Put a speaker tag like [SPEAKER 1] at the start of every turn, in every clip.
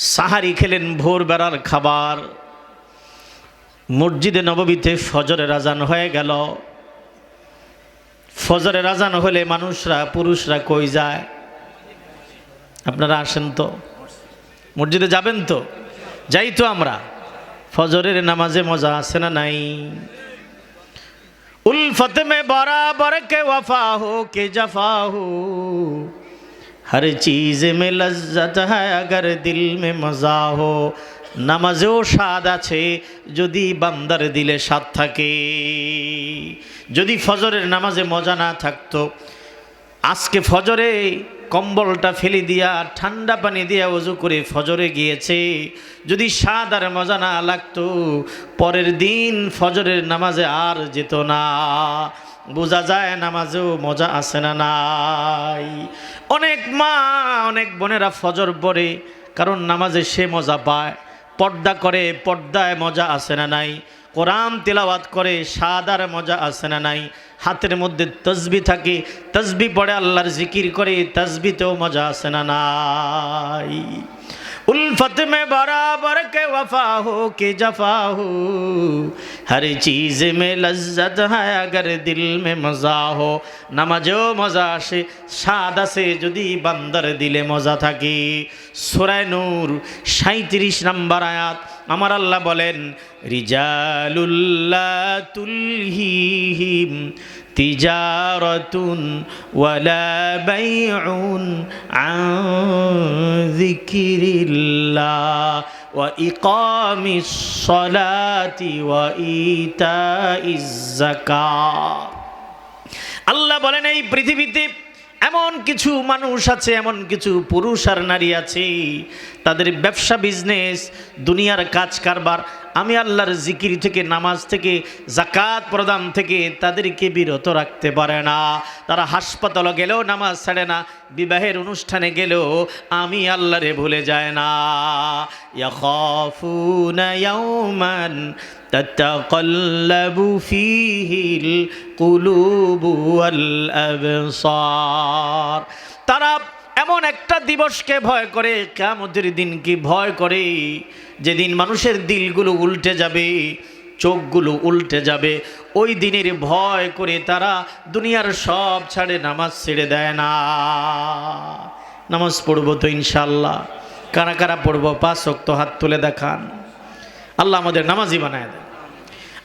[SPEAKER 1] সাহারি খেলেন ভোরবেলার খাবার। মসজিদে নববীতে ফজরে রাজান হয়ে গেল। ফজরে রাজান হলে মানুষরা, পুরুষরা কই যায়? আপনারা আসেন তো? মসজিদে যাবেন তো? যাই তো আমরা। ফজরের নামাজে মজা আছে না নাই? উল ফতেমে বরাবর কে ওয়াফা হো, কে জাফা হো? ہر چیز میں لذت ہے اگر دل میں مزہ ہو নামাজেও স্বাদ আছে, যদি বান্দার দিলে স্বাদ থাকে। যদি ফজরের নামাজে মজা না থাকতো, আজকে ফজরে কম্বলটা ফেলে দিয়া, ঠান্ডা পানি দিয়া উজু করে ফজরে গিয়েছে। যদি স্বাদ আর মজা না লাগতো, পরের দিন ফজরের নামাজে আর যেত না। বোঝা যায় নামাজেও মজা আছে না নাই? অনেক মা, অনেক বোনেরা ফজর পরে কারণ নামাজে সে মজা পায়। পর্দা করে, পর্দায় মজা আছে না নাই? কোরআন তেলাওয়াত করে, সাদার মজা আছে না নাই? হাতের মধ্যে তসবি থাকে, তসবি পড়ে আল্লাহর জিকির করে, তসবিতেও মজা আছে না নাই? উল মে বরাবর কে वफा हो के जफा हो हर चीज़ में लज्जत है अगर दिल में मज़ा हो নামাজেও মজা আসে স্বাদ আসে যদি বান্দার দিলে মজা থাকে সোরায় নূর সাঁত্রিশ নাম্বার আয়াত আমার আল্লাহ বলেন রিজালুল্লাহ তুলহিহিম ওয়ালা বাইউন আন যিকিরিল্লাহ ওয়া ইকামিস সলাতি ওয়া ইতাইজ যাকাত। আল্লাহ বলেন, এই পৃথিবীতে এমন কিছু মানুষ আছে, এমন কিছু পুরুষ আর নারী আছে, তাদের ব্যবসা, বিজনেস, দুনিয়ার কাজ কারবার আমি আল্লাহর জিকির থেকে নামাজ থেকে জাকাত প্রদান থেকে তাদেরকে বিরত রাখতে পারে না তারা হাসপাতালে গেলেও নামাজ ছাড়ে না বিবাহের অনুষ্ঠানে গেলেও আমি আল্লাহরে ভুলে যায় না ইয়াখাফুনা ইয়াওমান تتقلب فيه القلوب والأبصار তারা এমন একটা দিবসকে ভয় করে কেমতের দিনকে ভয় করে। যেদিন মানুষের দিলগুলো উল্টে যাবে, চোখগুলো উল্টে যাবে, ওই দিনের ভয় করে তারা দুনিয়ার সব ছাড়ে নামাজ ছেড়ে দেয় না। নামাজ পড়ব তো ইনশাল্লাহ কারা কারা পড়ব? পাঁচ অক্ত হাত তুলে দেখান। আল্লাহ আমাদের নামাজি বানায় দেন।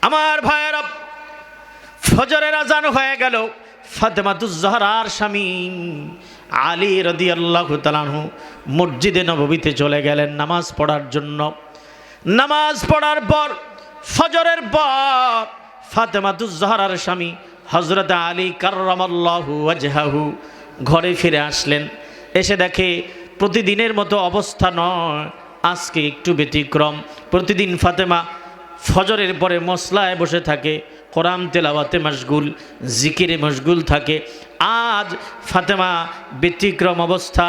[SPEAKER 1] আমার ভাইয়েরা ফজরের আজান হয়ে গেল, ফাতেমাতুজ্জাহরার স্বামী। আলী রদি আল্লাহ তালাহু মসজিদে নববীতে চলে গেলেন নামাজ পড়ার জন্য। নামাজ পড়ার পর, ফজরের পর ফাতেমাতুজ্জাহরার স্বামী হজরত আলী কার্রামাল্লাহু ওয়াজহাহু ঘরে ফিরে আসলেন। এসে দেখে প্রতিদিনের মতো অবস্থা নয়, আজকে একটু ব্যতিক্রম। প্রতিদিন ফাতেমা ফজরের পরে মশলায় বসে থাকে, কোরআন তেলাওয়াতে মশগুল, জিকিরে মশগুল থাকে। আজ ফাতেমা ব্যতিক্রম অবস্থা,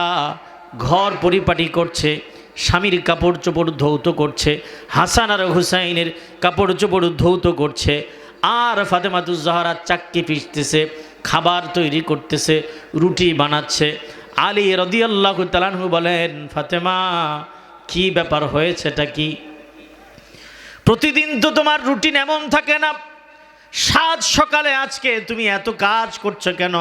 [SPEAKER 1] ঘর পরিপাটি করছে, স্বামীর কাপড় চোপড় ধৌত করছে, হাসান আর হুসাইনের কাপড় চোপড় ধৌত করছে, আর ফাতেমাতুজ্জাহারা চাক্কি পিসতেছে খাবার তৈরি করতেছে, রুটি বানাচ্ছে। আলী রদিয়াল্লাহ তালানহু বলেন, ফাতেমা, কি ব্যাপার হয়েছেটা কি? প্রতিদিন তো তোমার রুটিন এমন থাকে না সাত সকালে আজকে তুমি এত কাজ করছ কেন?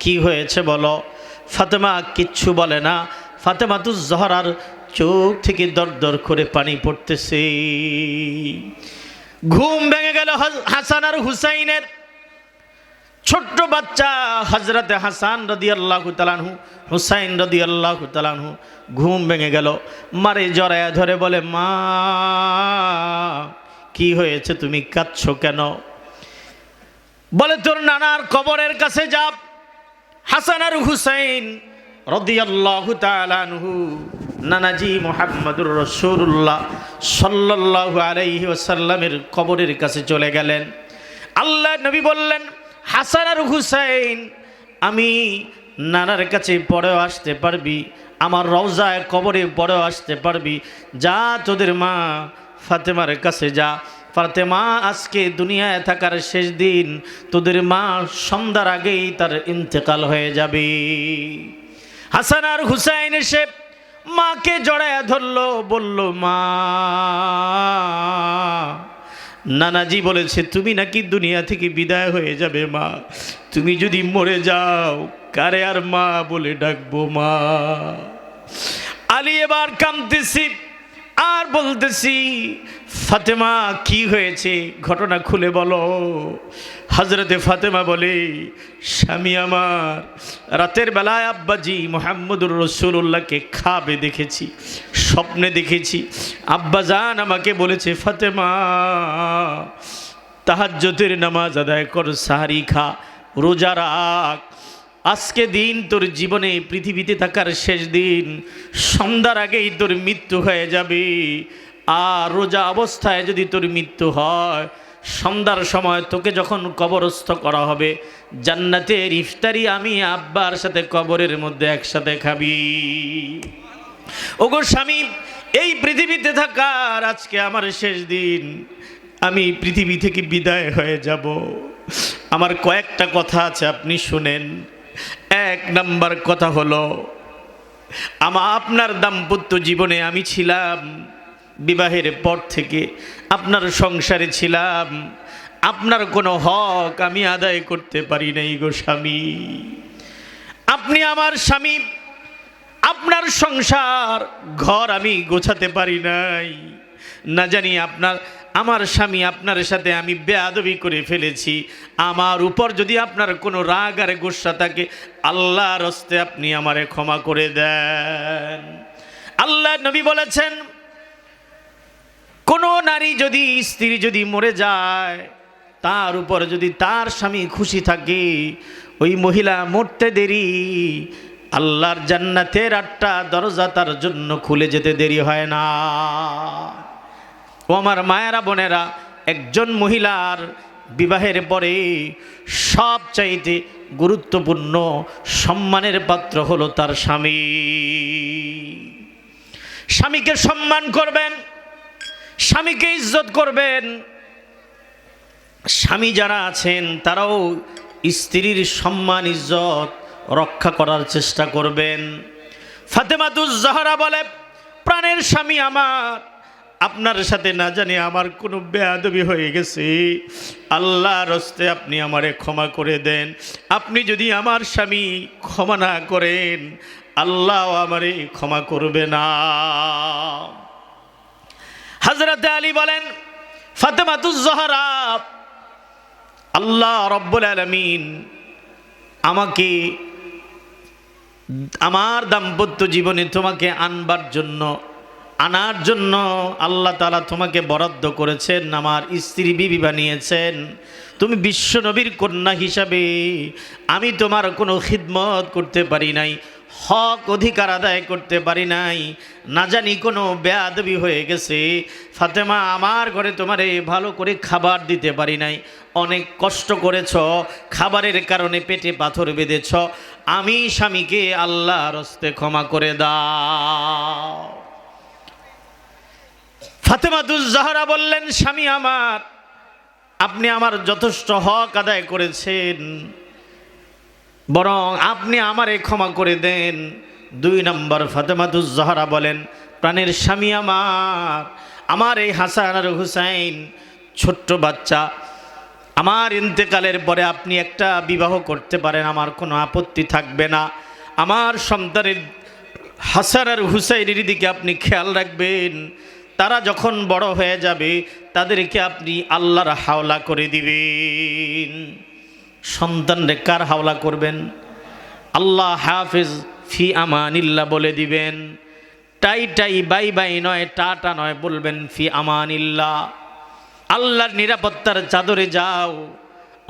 [SPEAKER 1] কি হয়েছে বলো? ফাতেমা কিচ্ছু বলে না। ফাতেমা তু জহরার চোখ থেকে দর দর করে পানি পড়তেছে। ঘুম ভেঙে গেল হাসান আর হুসাইনের। ছোট্ট বাচ্চা হজরতে হাসান রদি আল্লাহ তালানহু হুসাইন রদি আল্লাহ তালানহু ঘুম ভেঙে গেল। মারে জড়ায়া ধরে বলে, মা কি হয়েছে, তুমি কাঁদছো কেন? বলে, তোর নানার কবরের কাছে যা। হাসান আর হুসাইন রদি আল্লাহ তালানহু নানাজি মোহাম্মদুর রসুল্লাহ সাল্লাহ আলাইহি ওসাল্লামের কবরের কাছে চলে গেলেন। আল্লাহ নবী বললেন, হাসান আর হুসাইন, আমি নানার কাছে পরেও আসতে পারবি, আমার রওজায় কবরে পরেও আসতে পারবি। যা তোদের মা ফাতেমার কাছে যা। ফাতেমা, আজকে দুনিয়ায় থাকার শেষ দিন, তোদের মা সন্ধ্যার আগেই তার ইন্তেকাল হয়ে যাবে। হাসান আর হুসাইন এসে মাকে জড়ায় ধরলো, বলল, মা, নানাজি বলেছে, তুমি নাকি দুনিয়া থেকে বিদায় হয়ে যাবে, মা। তুমি যদি মরে যাও, কারে আর মা বলে ডাকবো, মা? আলী এবার কামতেছি আর বলতেছি, ফাতেমা, কি হয়েছে? ঘটনা খুলে বলো। হজরতে ফাতেমা বলে, স্বামী আমার, রাতের বেলায় আব্বাজি মোহাম্মদুর রসুল্লাহকে খাবে দেখেছি, স্বপ্নে দেখেছি। আব্বাজান আমাকে বলেছে, ফাতেমা তাহাজ্জতের নামাজ আদায় কর, সাহারি খা, রোজা রাখ। আজকে দিন তোর জীবনে পৃথিবীতে থাকার শেষ দিন। সন্ধ্যার আগেই তোর মৃত্যু হয়ে যাবে। আর রোজা অবস্থায় যদি তোর মৃত্যু হয়, সন্ধ্যার সময় তোকে যখন কবরস্থ করা হবে, জান্নাতের ইফতারি আমি আব্বার সাথে কবরের মধ্যে একসাথে খাবি। ওগো স্বামী, এই পৃথিবীতে থাকার আজকে আমার শেষ দিন। আমি পৃথিবী থেকে বিদায় হয়ে যাব। আমার কয়েকটা কথা আছে, আপনি শুনেন। এক নাম্বার কথা হলো, আমা আপনার দাম্পত্য জীবনে আমি ছিলাম, বিবাহের পর থেকে আপনার সংসারে ছিলাম, আপনার কোনো হক আমি আদায় করতে পারি নাই গো স্বামী। আপনি আমার স্বামী, আপনার সংসার, ঘর আমি গোছাতে পারি নাই। না জানি আপনার আমার স্বামী আপনার সাথে আমি বেয়াদবি করে ফেলেছি। আমার উপর যদি আপনার কোনো রাগ আর গোসা থাকে, আল্লাহর হস্তে আপনি আমারে ক্ষমা করে দেন। আল্লাহ নবী বলেছেন, কোনো নারী যদি, স্ত্রী যদি মরে যায়, তার উপর যদি তার স্বামী খুশি থাকে, ওই মহিলা মরতে দেরি, আল্লাহর জান্নাতের আটটা দরজা তার জন্য খুলে যেতে দেরি হয় না। ও আমার মায়েরা, বোনেরা, একজন মহিলার বিবাহের পরে সব চাইতে গুরুত্বপূর্ণ সম্মানের পাত্র হলো তার স্বামী। স্বামীকে সম্মান করবেন, স্বামীকে ইজ্জত করবেন। স্বামী যারা আছেন, তারাও স্ত্রীর সম্মান, ইজ্জত রক্ষা করার চেষ্টা করবেন। ফাতেমাতুজ জাহরা বলে, প্রাণের স্বামী আমার। আপনার সাথে না জানি আমার কোনো বেয়াদবি হয়ে গেছে। আল্লাহ রস্তে আপনি আমারে ক্ষমা করে দেন। আপনি যদি আমার স্বামী ক্ষমা না করেন, আল্লাহ আমারে ক্ষমা করবে না। হজরত আলী বলেন ফাতেমাতুজ্জহরা আল্লাহ রব্বুল আলমিন আমাকে, আমার দাম্পত্য জীবনে তোমাকে আনবার জন্য আনার জন্য আল্লাহ তালা তোমাকে বরাদ্দ করেছেন, আমার স্ত্রী বিবি বানিয়েছেন। তুমি বিশ্ব নবীর কন্যা হিসাবে আমি তোমার কোনো খিদমত করতে পারি নাই, হক অধিকার আদায় করতে পারি নাই, না জানি কোনো বেয়াদবি হয়ে গেছে। ফাতেমা, আমার ঘরে তোমারে ভালো করে খাবার দিতে পারি নাই। অনেক কষ্ট করেছ, খাবারের কারণে পেটে পাথর বেঁধেছ। আমি স্বামীকে আল্লাহর হস্তে ক্ষমা করে দাও। ফাতেমাতুজ জাহরা বললেন, স্বামী আমার, আপনি আমার যথেষ্ট হক আদায় করেছেন। বরং আপনি আমারে ক্ষমা করে দেন। দুই নম্বর ফাতেমাতুজ জাহরা বলেন, প্রাণের স্বামী আমার আমার এই হাসান আর হুসাইন ছোট্ট বাচ্চা, আমার ইন্তেকালের পরে আপনি একটা বিবাহ করতে পারেন, আমার কোনো আপত্তি থাকবে না। আমার সন্তানের হাসান আর হুসাইনের দিকে আপনি খেয়াল রাখবেন। তারা যখন বড় হয়ে যাবে, তাদেরকে আপনি আল্লাহর হাওলা করে দিবেন। সন্তানরে কার হাওলা করবেন? আল্লাহ হাফিজ ফি আমানিল্লা বলে দিবেন। টাই টাই বাই বাই নয় টাটা নয় বলবেন ফি আমানিল্লা আল্লাহর নিরাপত্তার চাদরে যাও।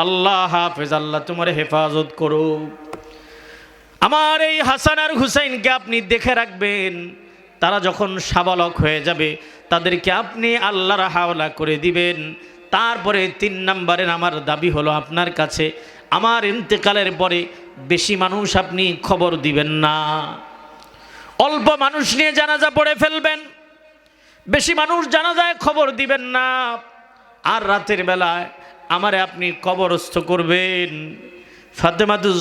[SPEAKER 1] আল্লাহ হাফেজ, আল্লাহ তোমার হেফাজত করো আমার এই হাসান আর হুসাইনকে আপনি দেখে রাখবেন। তারা যখন সাবালক হয়ে যাবে, তাদেরকে আপনি আল্লাহর হাওলা করে দিবেন। তারপরে তিন নম্বরের আমার দাবি হলো আপনার কাছে, আমার ইন্তেকালের পরে বেশি মানুষ আপনি খবর দিবেন না। অল্প মানুষ নিয়ে জানাজা পড়ে ফেলবেন, বেশি মানুষ জানাজায় খবর দিবেন না। আর রাতের বেলায় আমারে আপনি কবরস্থ করবেন। ফাতেমাতুজ